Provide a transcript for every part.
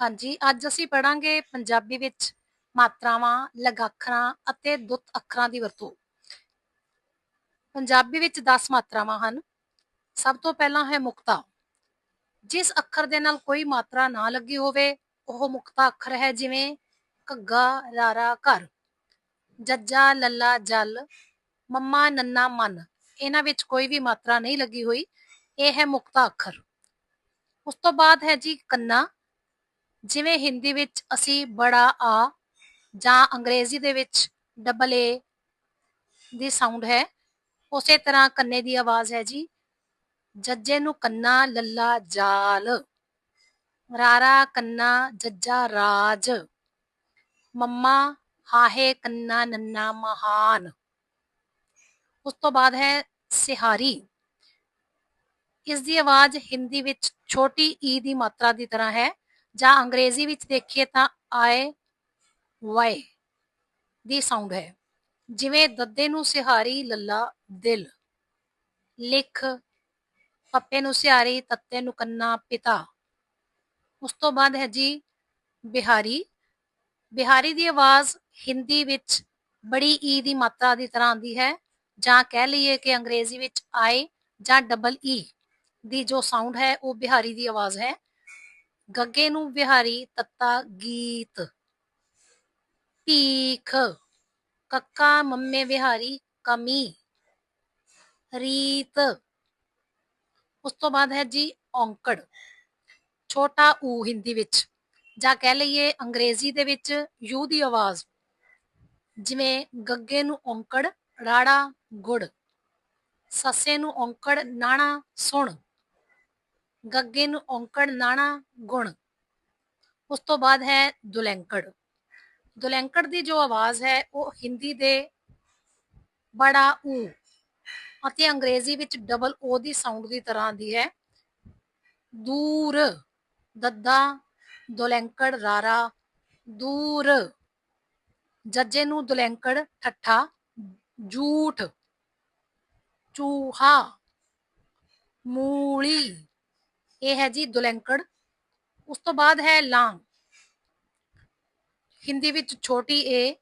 ਹਾਂਜੀ, ਅੱਜ ਅਸੀਂ ਪੜਾਂਗੇ ਪੰਜਾਬੀ ਵਿੱਚ ਮਾਤਰਾਵਾਂ, ਲਗਾਖਰਾਂ ਅਤੇ ਦੁੱਤ ਅੱਖਰਾਂ ਦੀ ਵਰਤੋਂ। ਪੰਜਾਬੀ ਵਿੱਚ 10 ਮਾਤਰਾਵਾਂ ਹਨ। ਸਭ ਤੋਂ ਪਹਿਲਾਂ ਹੈ ਮੁਕਤਾ। ਜਿਸ ਅੱਖਰ ਦੇ ਨਾਲ ਕੋਈ ਮਾਤਰਾ ਨਾ ਲੱਗੀ ਹੋਵੇ, ਉਹ ਮੁਕਤਾ ਅੱਖਰ ਹੈ ਜਿਵੇਂ ਘੱਗਾ, ਰਾਰਾ, ਘਰ। ਜੱਜਾ, ਲੱਲਾ, ਜਲ, ਮੰਮਾ, ਨੰਨਾ, ਮਨ। ਇਹਨਾਂ ਵਿੱਚ ਕੋਈ ਵੀ ਮਾਤਰਾ ਨਹੀਂ ਲੱਗੀ ਹੋਈ। ਇਹ ਹੈ ਮੁਕਤਾ ਅੱਖਰ। ਉਸ ਤੋਂ ਬਾਅਦ ਹੈ ਜੀ ਕੰਨਾ। ਜਿਵੇਂ ਹਿੰਦੀ ਵਿੱਚ ਅਸੀਂ ਬੜਾ, ਆ ਜਾਂ ਅੰਗਰੇਜ਼ੀ ਦੇ ਵਿੱਚ ਡਬਲ ਏ ਦੀ ਸਾਊਂਡ ਹੈ, ਉਸੇ ਤਰ੍ਹਾਂ ਕੰਨੇ ਦੀ ਆਵਾਜ਼ ਹੈ ਜੀ। ਜੱਜੇ ਨੂੰ ਕੰਨਾ ਲੱਲਾ ਜਾਲ, ਰਾਰਾ ਕੰਨਾ ਜੱਜਾ ਰਾਜ, ਮੰਮਾ ਹਾਹੇ ਕੰਨਾ ਨੰਨਾ ਮਹਾਨ। ਉਸ ਤੋਂ ਬਾਅਦ ਹੈ ਸਿਹਾਰੀ। ਇਸ ਦੀ ਆਵਾਜ਼ ਹਿੰਦੀ ਵਿੱਚ ਛੋਟੀ ਈ ਦੀ ਮਾਤਰਾ ਦੀ ਤਰ੍ਹਾਂ ਹੈ। ਜਾਂ ਅੰਗਰੇਜ਼ੀ ਵਿੱਚ ਦੇਖੀਏ ਤਾਂ ਆਏ ਵਾਏ ਦੀ ਸਾਊਂਡ ਹੈ। ਜਿਵੇਂ ਦੱਦੇ ਨੂੰ ਸਿਹਾਰੀ, ਲੱਲਾ, ਦਿਲ। ਲਿਖ, ਪੱਪੇ ਨੂੰ ਸਿਹਾਰੀ, ਤੱਤੇ ਨੂੰ ਕੰਨਾ, ਪਿਤਾ। ਉਸ ਤੋਂ ਬਾਅਦ ਹੈ ਜੀ ਬਿਹਾਰੀ। ਬਿਹਾਰੀ ਦੀ ਆਵਾਜ਼ ਹਿੰਦੀ ਵਿੱਚ ਬੜੀ ਈ ਦੀ ਮਾਤਰਾ ਦੀ ਤਰ੍ਹਾਂ ਆਉਂਦੀ ਹੈ, ਜਾਂ ਕਹਿ ਲਈਏ ਕਿ ਅੰਗਰੇਜ਼ੀ ਵਿੱਚ ਆਈ ਜਾਂ ਡਬਲ ਈ e ਦੀ ਜੋ ਸਾਊਂਡ ਹੈ, ਉਹ ਬਿਹਾਰੀ ਦੀ ਆਵਾਜ਼ ਹੈ। ਗੱਗੇ ਨੂੰ ਵਿਹਾਰੀ ਤੱਤਾ ਗੀਤ। ਭੀਖ, ਕੱਕਾ ਮੰਮੇ ਵਿਹਾਰੀ ਕਮੀ। ਰੀਤ, ਉਸ ਤੋਂ ਬਾਅਦ ਹੈ ਜੀ ਔਂਕੜ। ਛੋਟਾ ਊ ਹਿੰਦੀ ਵਿੱਚ, ਜਾਂ ਕਹਿ ਲਈਏ ਅੰਗਰੇਜ਼ੀ ਦੇ ਵਿੱਚ ਯੂ ਦੀ ਆਵਾਜ਼। ਜਿਵੇਂ ਗੱਗੇ ਨੂੰ ਔਂਕੜ, ਰਾੜਾ ਗੁੜ। ਸੱਸੇ ਨੂੰ ਔਂਕੜ, ਨਾਣਾ, ਸੁਣ। ਗੱਗੇ ਨੂੰ ਔਂਕੜ ਨਾਣਾ ਗੁਣ। ਉਸ ਤੋਂ ਬਾਅਦ ਹੈ ਦੁਲੈਂਕੜ। ਦੁਲੈਂਕੜ ਦੀ ਜੋ ਆਵਾਜ਼ ਹੈ, ਉਹ ਹਿੰਦੀ ਦੇ ਬੜਾ ਊ ਅਤੇ ਅੰਗਰੇਜ਼ੀ ਵਿੱਚ ਡਬਲ ਓ ਦੀ ਸਾਊਂਡ ਦੀ ਤਰ੍ਹਾਂ ਦੀ ਹੈ। ਦੂਰ, ਦੱਦਾ, ਦੁਲੈਂਕੜ, ਰਾਰਾ। ਦੂਰ, ਜੱਜੇ ਨੂੰ ਦੁਲੈਂਕੜ, ਠੱਠਾ। ਝੂਠ ਚੂਹਾ। ਮੂਲੀ। ਇਹ ਹੈ ਜੀ ਦੁਲੈਂਕੜ। ਉਸ ਤੋਂ ਬਾਅਦ ਹੈ ਲਾਂਗ। ਹਿੰਦੀ ਵਿੱਚ ਛੋਟੀ ਏ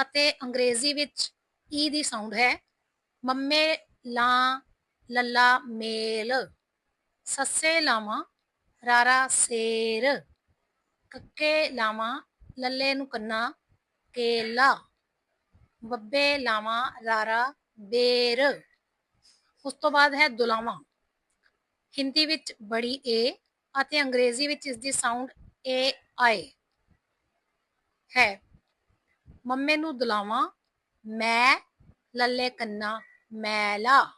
ਅਤੇ ਅੰਗਰੇਜ਼ੀ ਵਿੱਚ ਈ ਦੀ ਸਾਊਂਡ ਹੈ। ਮੰਮੇ ਲਾਂ, ਲੱਲਾ ਮੇਲ, ਸੱਸੇ ਲਾਵਾਂ, ਰਾਰਾ ਸੇਰ, ਕੱਕੇ ਲਾਵਾਂ, ਲੱਲੇ ਨੂੰ ਕੰਨਾ, ਕੇਲਾ, ਬੱਬੇ ਲਾਵਾਂ, ਰਾਰਾ ਬੇਰ। ਉਸ ਤੋਂ ਬਾਅਦ ਹੈ ਦੁਲਾਵਾਂ। ਹਿੰਦੀ ਵਿੱਚ ਬੜੀ ਏ ਅਤੇ ਅੰਗਰੇਜ਼ੀ ਵਿੱਚ ਇਸ ਦੀ ਸਾਊਂਡ ਏ, ਆਏ ਹੈ। ਮੰਮੇ ਨੂੰ ਦੁਲਾਵਾਂ, ਮੈਂ ਲੱਲੇ ਕੰਨਾ ਮੈਲਾ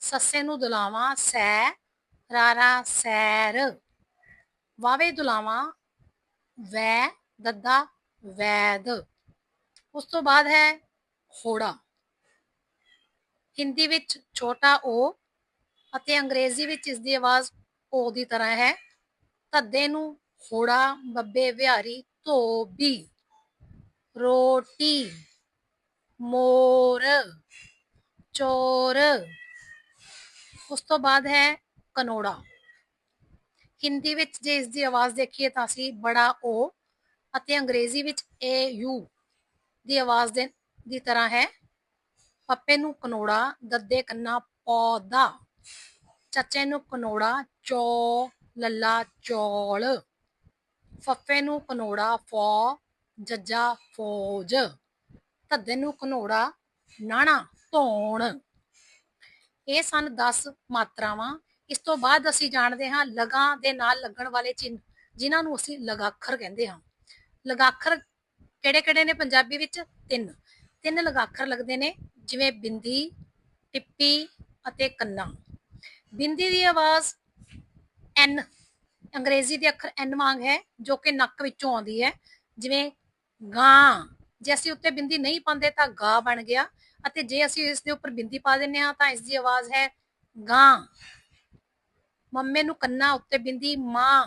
ਸੱਸੇ ਨੂੰ ਦੁਲਾਵਾਂ, ਸੈ, ਰਾਰਾ, ਸੈਰ। ਵਾਵੇ ਦੁਲਾਵਾਂ, ਵੈ, ਦੱਦਾ, ਵੈਦ। ਉਸ ਤੋਂ ਬਾਅਦ ਹੈ ਹੋੜਾ। ਹਿੰਦੀ ਵਿੱਚ ਛੋਟਾ ਓ ਅਤੇ ਅੰਗਰੇਜ਼ੀ ਵਿੱਚ ਇਸ ਦੀ ਆਵਾਜ਼ ਓ ਦੀ ਤਰ੍ਹਾਂ ਹੈ, ਧੱਦੇ ਨੂੰ ਹੋੜਾ, ਬੱਬੇ ਵਿਹਾਰੀ, ਧੋਬੀ। ਰੋਟੀ, ਮੋਰ, ਚੋਰ। ਉਸ ਤੋਂ ਬਾਅਦ ਹੈ ਕਨੋੜਾ। ਹਿੰਦੀ ਵਿੱਚ ਜੇ ਇਸ ਦੀ ਆਵਾਜ਼ ਦੇਖੀਏ ਤਾਂ ਅਸੀਂ ਬੜਾ ਓ ਅਤੇ ਅੰਗਰੇਜ਼ੀ ਵਿੱਚ ਏ ਯੂ ਦੀ ਆਵਾਜ਼ ਦੇ ਦੀ ਤਰ੍ਹਾਂ ਹੈ। ਪੱਪੇ ਨੂੰ ਕਨੋੜਾ, ਦੱਦੇ ਕੰਨਾ, ਪੌਦਾ। ਚੱਚੇ ਨੂੰ ਕਨੋੜਾ, ਚੌ, ਲੱਲਾ, ਚੌਲ। ਫੱਫੇ ਨੂੰ ਕਨੋੜਾ, ਫੌ, ਜੱਜਾ, ਫੌਜ। ਧੱਦੇ ਨੂੰ ਕਨੋੜਾ, ਨਾਣਾ, ਧੌਣ। ਇਹ ਸਨ 10 ਮਾਤਰਾਵਾਂ। ਇਸ ਤੋਂ ਬਾਅਦ ਅਸੀਂ ਜਾਣਦੇ ਹਾਂ ਲਗਾ ਦੇ ਨਾਲ ਲੱਗਣ ਵਾਲੇ ਚਿੰਨ ਜਿਨ੍ਹਾਂ ਨੂੰ ਅਸੀਂ ਲਗਾਖਰ ਕਹਿੰਦੇ ਹਾਂ। ਲਗਾਖਰ ਕਿਹੜੇ-ਕਿਹੜੇ ਨੇ ਪੰਜਾਬੀ ਵਿੱਚ? ਤਿੰਨ। ਤਿੰਨ ਲਗਾਖਰ ਲੱਗਦੇ ਨੇ, ਜਿਵੇਂ ਬਿੰਦੀ, ਟਿੱਪੀ ਅਤੇ ਕੰਨਾ। ਬਿੰਦੀ ਦੀ ਆਵਾਜ਼ ਐਨ, ਅੰਗਰੇਜ਼ੀ ਦੇ ਅੱਖਰ ਐਨ ਵਾਂਗ ਹੈ, ਜੋ ਕਿ ਨੱਕ ਵਿੱਚੋਂ ਆਉਂਦੀ ਹੈ। ਜਿਵੇਂ ਗਾਂ, ਜੇ ਅਸੀਂ ਉੱਤੇ ਬਿੰਦੀ ਨਹੀਂ ਪਾਉਂਦੇ ਤਾਂ ਗਾ ਬਣ ਗਿਆ, ਅਤੇ ਜੇ ਅਸੀਂ ਇਸ ਦੇ ਉੱਪਰ ਬਿੰਦੀ ਪਾ ਦਿੰਨੇ ਆ ਤਾਂ ਇਸ ਦੀ ਆਵਾਜ਼ ਹੈ ਗਾਂ। ਮੰਮੇ ਨੂੰ ਕੰਨਾ ਉੱਤੇ ਬਿੰਦੀ, ਮਾਂ।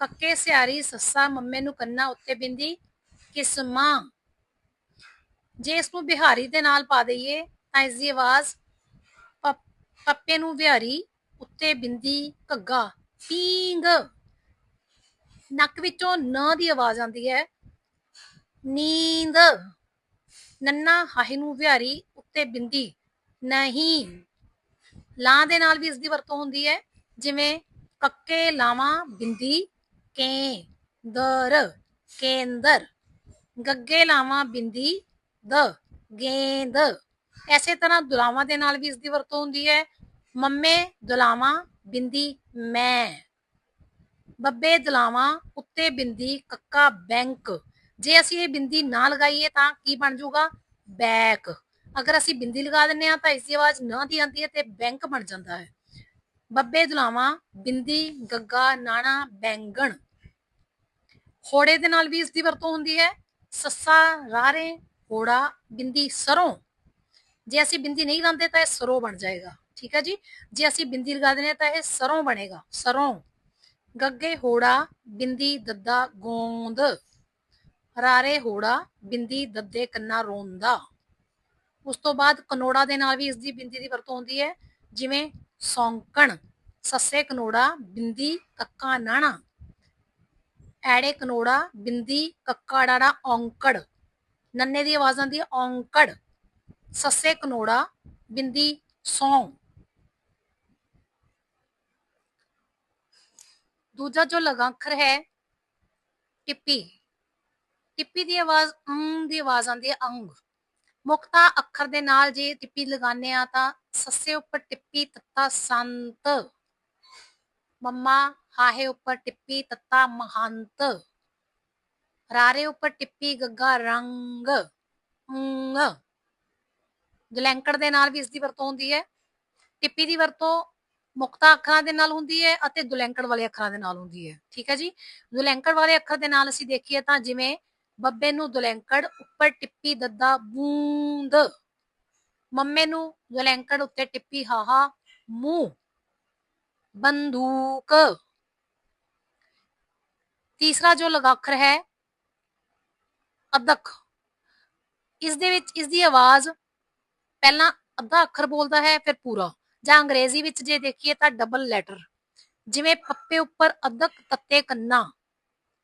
ਕੱਕੇ, ਸਿਆਰੀ, ਸੱਸਾ, ਮੰਮੇ ਨੂੰ ਕੰਨਾ ਉੱਤੇ ਬਿੰਦੀ ਕਿਸਮਾਂ ਜੇ ਇਸ ਨੂੰ ਬਿਹਾਰੀ ਦੇ ਨਾਲ ਪਾ ਦਈਏ ਤਾਂ ਇਸ ਦੀ ਆਵਾਜ਼ ਪੱਪੇ ਨੂੰ ਵਿਹਾਰੀ, ਉੱਤੇ ਬਿੰਦੀ, ਘੱਗਾ ਪੀਂਗ ਨੱਕ ਵਿੱਚੋਂ ਨ ਦੀ ਆਵਾਜ਼ ਆਉਂਦੀ ਹੈ। ਨੀਂਦ। ਨੰਨਾ ਹਾਹੇ ਨੂੰ ਵਿਹਾਰੀ, ਉੱਤੇ ਬਿੰਦੀ। ਨਹੀਂ। ਲਾਂ ਦੇ ਨਾਲ ਵੀ ਇਸ ਦੀ ਵਰਤੋਂ ਹੁੰਦੀ ਹੈ। ਜਿਵੇਂ ਕੱਕੇ ਲਾਵਾਂ ਬਿੰਦੀ, ਕੇ, ਦਰ, ਕੇਂਦਰ। ਗੱਗੇ ਲਾਵਾਂ ਬਿੰਦੀ, ਦ, ਗੇਂਦ। ਐਸੇ ਤਰ੍ਹਾਂ ਦੁਲਾਵਾਂ ਦੇ ਨਾਲ ਵੀ ਇਸ ਦੀ ਵਰਤੋਂ ਹੁੰਦੀ ਹੈ। ਮੰਮੇ ਦੁਲਾਵਾਂ, ਬਿੰਦੀ, ਮੈਂ। ਬੱਬੇ ਦੁਲਾਵਾਂ ਉੱਤੇ ਬਿੰਦੀ, ਕੱਕਾ, ਬੈਂਕ। ਜੇ ਅਸੀਂ ਇਹ ਬਿੰਦੀ ਨਾ ਲਗਾਈਏ ਤਾਂ ਕੀ ਬਣ ਜਾਊਗਾ? ਬੈਕ। ਅਗਰ ਅਸੀਂ ਬਿੰਦੀ ਲਗਾ ਦਿੰਨੇ ਆ ਤਾਂ ਇਸ ਦੀ ਆਵਾਜ਼ ਨਾ ਦੀ ਆਉਂਦੀ ਹੈ ਤੇ ਬੈਂਕ ਬਣ ਜਾਂਦਾ ਹੈ। ਬੱਬੇ ਦੁਲਾਵਾਂ, ਬਿੰਦੀ, ਗੱਗਾ, ਨਾਣਾ, ਬੈਂਗਣ। ਹੋੜੇ ਦੇ ਨਾਲ ਵੀ ਇਸ ਦੀ ਵਰਤੋਂ ਹੁੰਦੀ ਹੈ। ਸੱਸਾ, ਰਾਰੇ, ਹੋੜਾ, ਬਿੰਦੀ, ਸਰੋਂ। ਜੇ ਅਸੀਂ ਬਿੰਦੀ ਨਹੀਂ ਲਾਉਂਦੇ ਤਾਂ ਇਹ ਸਰੋਂ ਬਣ ਜਾਏਗਾ। ਠੀਕ ਹੈ ਜੀ? ਜੇ ਅਸੀਂ ਬਿੰਦੀ ਲਗਾ ਦਿੰਦੇ ਹਾਂ ਤਾਂ ਇਹ ਸਰੋਂ ਬਣੇਗਾ। ਸਰੋਂ। ਗੱਗੇ ਹੋੜਾ, ਬਿੰਦੀ, ਦੱਦਾ, ਗੋਂਦ। ਰਾਰੇ ਹੋੜਾ, ਬਿੰਦੀ, ਦੱਦੇ, ਕੰਨਾ, ਰੋਂਦਾ। ਉਸ ਤੋਂ ਬਾਅਦ ਕਨੋੜਾ ਦੇ ਨਾਲ ਵੀ ਇਸ ਦੀ ਬਿੰਦੀ ਦੀ ਵਰਤੋਂ ਹੁੰਦੀ ਹੈ। ਜਿਵੇਂ ਸੌਂਕਣ, ਸੱਸੇ ਕਨੋੜਾ, ਬਿੰਦੀ, ਕੱਕਾ, ਨਾਣਾ। ਐੜੇ ਕਨੋੜਾ, ਬਿੰਦੀ, ਕੱਕਾ, ਡਾੜਾ, ਔਂਕੜ। ਨੰਨੇ ਦੀ ਆਵਾਜ਼ ਆਉਂਦੀ ਹੈ, ਔਂਕੜ। ਸੱਸੇ ਕਨੋੜਾ ਬਿੰਦੀ ਸੌਂ ਦੂਜਾ ਜੋ ਲਗਾ ਅੱਖਰ ਹੈ ਟਿੱਪੀ ਟਿੱਪੀ ਦੀ ਆਵਾਜ਼ ਅੰਗ ਦੀ ਆਵਾਜ਼ ਆਉਂਦੀ ਹੈ ਅੰਗ ਮੁਕਤਾ ਅੱਖਰ ਦੇ ਨਾਲ ਜੇ ਟਿੱਪੀ ਲਗਾਉਂਦੇ ਆ ਤਾਂ ਸੱਸੇ ਉੱਪਰ ਟਿੱਪੀ ਤੱਤਾ ਸੰਤ ਮੰਮਾ ਹਾਹੇ ਉੱਪਰ ਟਿੱਪੀ ਤੱਤਾ ਮਹੰਤ ਰਾਰੇ ਉੱਪਰ ਟਿੱਪੀ ਗੱਗਾ ਰੰਗ ਅੰਗ ਦੁਲੈਂਕੜ ਦੇ ਨਾਲ ਵੀ ਇਸ ਦੀ ਵਰਤੋਂ ਹੁੰਦੀ ਹੈ, ਟਿੱਪੀ ਦੀ ਵਰਤੋਂ ਮੁਕਤਾ ਅੱਖਰਾਂ ਦੇ ਨਾਲ ਹੁੰਦੀ ਹੈ ਅਤੇ ਦੁਲੈਂਕੜ ਵਾਲੇ ਅੱਖਰਾਂ ਦੇ ਨਾਲ ਹੁੰਦੀ ਹੈ, ਠੀਕ ਹੈ ਜੀ? ਦੁਲੈਂਕੜ ਵਾਲੇ ਅੱਖਰ ਦੇ ਨਾਲ ਅਸੀਂ ਦੇਖੀਏ ਤਾਂ ਜਿਵੇਂ ਬੱਬੇ ਨੂੰ ਦੁਲੈਂਕੜ, ਉੱਪਰ ਟਿੱਪੀ ਦੱਦਾ ਬੂੰਦ, ਮੰਮੇ ਨੂੰ ਦੁਲੈਂਕੜ, ਉੱਤੇ ਟਿੱਪੀ ਹਾਹਾ ਮੂੰਹ, ਬੰਦੂਕ। ਤੀਸਰਾ ਜੋ ਲਗਾਖਰ ਹੈ, ਅਦਕ। ਇਸ ਦੇ ਵਿੱਚ, ਇਸ ਦੀ ਆਵਾਜ਼ ਪਹਿਲਾਂ ਅੱਧਾ ਅੱਖਰ ਬੋਲਦਾ ਹੈ, ਫਿਰ ਪੂਰਾ। ਜਾਂ ਅੰਗਰੇਜ਼ੀ ਵਿੱਚ ਜੇ ਦੇਖੀਏ ਤਾਂ ਡਬਲ ਲੈਟਰ ਜਿਵੇਂ ਪੱਪੇ ਉੱਪਰ ਅਦਕ ਤੱਤੇ ਕੰਨਾ,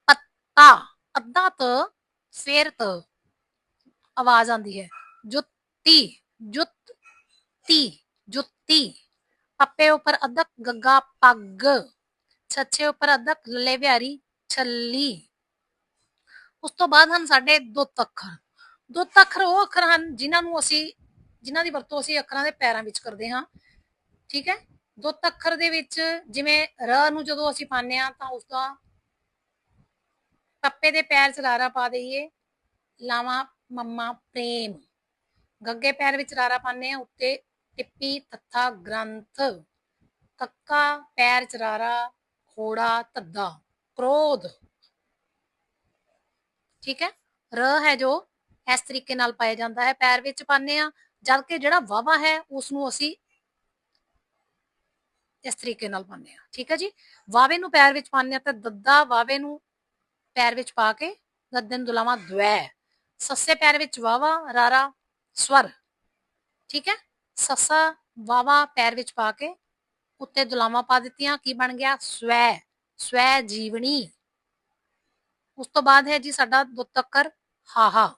ਪੱਤਾ, ਅੱਧਾ ਤ, ਫਿਰ ਤ। ਆਵਾਜ਼ ਆਉਂਦੀ ਹੈ, ਜੁੱਤੀ ਜੁੱਤੀ ਜੁੱਤੀ। ਪੱਪੇ ਉੱਪਰ ਅਦਕ, ਗੱਗਾ, ਪੱਗ। ਛੱਛੇ ਉੱਪਰ ਅਦਕ, ਲੱਲੇ ਵਿਹਾਰੀ ਛੱਲੀ। ਉਸ ਤੋਂ ਬਾਅਦ ਹਨ ਸਾਡੇ ਦੁੱਤ ਅੱਖਰ। ਦੁੱਤ ਅੱਖਰ ਉਹ ਅੱਖਰ ਹਨ ਜਿਨ੍ਹਾਂ ਨੂੰ ਅਸੀਂ ਜਿਨ੍ਹਾਂ ਦੀ ਵਰਤੋਂ ਅਸੀਂ ਅੱਖਰਾਂ ਦੇ ਪੈਰਾਂ ਵਿੱਚ ਕਰਦੇ ਹਾਂ, ਠੀਕ ਹੈ? ਦੁੱਤ ਅੱਖਰ ਦੇ ਵਿੱਚ ਜਿਵੇਂ ਰ ਨੂੰ ਜਦੋਂ ਅਸੀਂ ਪਾਉਂਦੇ ਆ ਤਾਂ ਉਸ ਦਾ ਪੱਪੇ ਦੇ ਪੈਰ 'ਚ ਰਾਰਾ ਪਾ ਦਈਏ, ਲਾਵਾ, ਮੰਮਾ, ਪ੍ਰੇਮ। ਗੱਗੇ ਪੈਰ ਵਿੱਚ ਰਾਰਾ ਪਾਉਂਦੇ ਆ ਉੱਤੇ ਟਿੱਪੀ, ਤੱਥਾ, ਗ੍ਰੰਥ। ਕੱਕਾ ਪੈਰ 'ਚ ਰਾਰਾ, ਖੋੜਾ, ਧੱਦਾ, ਕ੍ਰੋਧ। ਠੀਕ ਹੈ? ਰ ਹੈ ਜੋ ਇਸ ਤਰੀਕੇ ਨਾਲ ਪਾਇਆ ਜਾਂਦਾ ਹੈ। ਪੈਰ ਵਿੱਚ ਪਾਉਂਦੇ ਆ ਜਦਕਿ ਜਿਹੜਾ ਵਾਵਾ ਹੈ ਉਸ ਨੂੰ ਅਸੀਂ ਇਸ ਤਰੀਕੇ ਨਾਲ ਪਾਉਂਦੇ ਆ ਠੀਕ ਹੈ ਜੀ? ਵਾਵੇ ਨੂੰ ਪੈਰ ਵਿੱਚ ਪਾਉਂਦੇ ਆ ਤਾਂ ਦੱਦਾ ਵਾਵੇ ਨੂੰ ਪੈਰ ਵਿੱਚ ਪਾ ਕੇ ਗੱਦੇ ਨੂੰ ਦੁਲਾਵਾ ਦਵੈ ਸੱਸੇ ਪੈਰ ਵਿੱਚ ਵਾਵਾ ਰਾਰਾ, ਸਵਰ। ਠੀਕ ਹੈ? ਸੱਸਾ ਵਾਵਾ ਪੈਰ ਵਿੱਚ ਪਾ ਕੇ ਉੱਤੇ ਦੁਲਾਵਾ ਪਾ ਦਿੱਤੀਆਂ। ਕੀ ਬਣ ਗਿਆ? ਸਵੈ। ਸਵੈ ਜੀਵਨੀ। ਉਸ ਤੋਂ ਬਾਅਦ ਹੈ ਜੀ ਸਾਡਾ ਦੁੱਤ ਹਾਹਾ।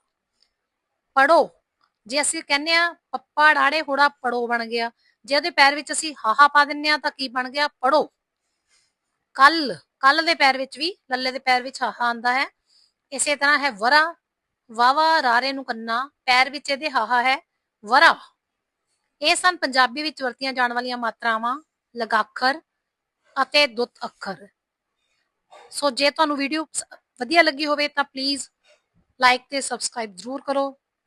ਪੜੋ ਜੇ ਅਸੀਂ ਕਹਿੰਦੇ ਆ ਪੱਪਾ ਡਾੜੇ ਹੋੜਾ ਪੜੋ ਬਣ ਗਿਆ, ਜੇ ਉਹਦੇ ਪੈਰ ਵਿੱਚ ਅਸੀਂ ਹਾਹਾ ਪਾ ਦਿੰਨੇ ਆ ਤਾਂ ਕੀ ਬਣ ਗਿਆ? ਪੜੋ। ਕੱਲ ਕੱਲ ਦੇ ਪੈਰ ਵਿੱਚ ਵੀ, ਲੱਲੇ ਦੇ ਪੈਰ ਵਿੱਚ ਹਾਹਾ ਆਂਦਾ ਹੈ। ਇਸੇ ਤਰ੍ਹਾਂ ਹੈ ਵਰਾ। ਵਾਵਾ ਰਾਰੇ ਨੂੰ ਕੰਨਾ। ਪੈਰ ਵਿੱਚ ਇਹਦੇ ਹਾਹਾ ਹੈ ਵਰਾ। ਇਹ ਸਨ ਪੰਜਾਬੀ ਵਿੱਚ ਵਰਤੀਆਂ ਜਾਣ ਵਾਲੀਆਂ ਮਾਤਰਾਵਾਂ, ਲਗਾਖਰ ਅਤੇ ਦੁੱਤ ਅੱਖਰ। ਸੋ ਜੇ ਤੁਹਾਨੂੰ ਵੀਡੀਓ ਵਧੀਆ ਲੱਗੀ ਹੋਵੇ ਤਾਂ ਪਲੀਜ਼ ਲਾਈਕ ਤੇ ਸਬਸਕ੍ਰਾਈਬ ਜ਼ਰੂਰ ਕਰੋ।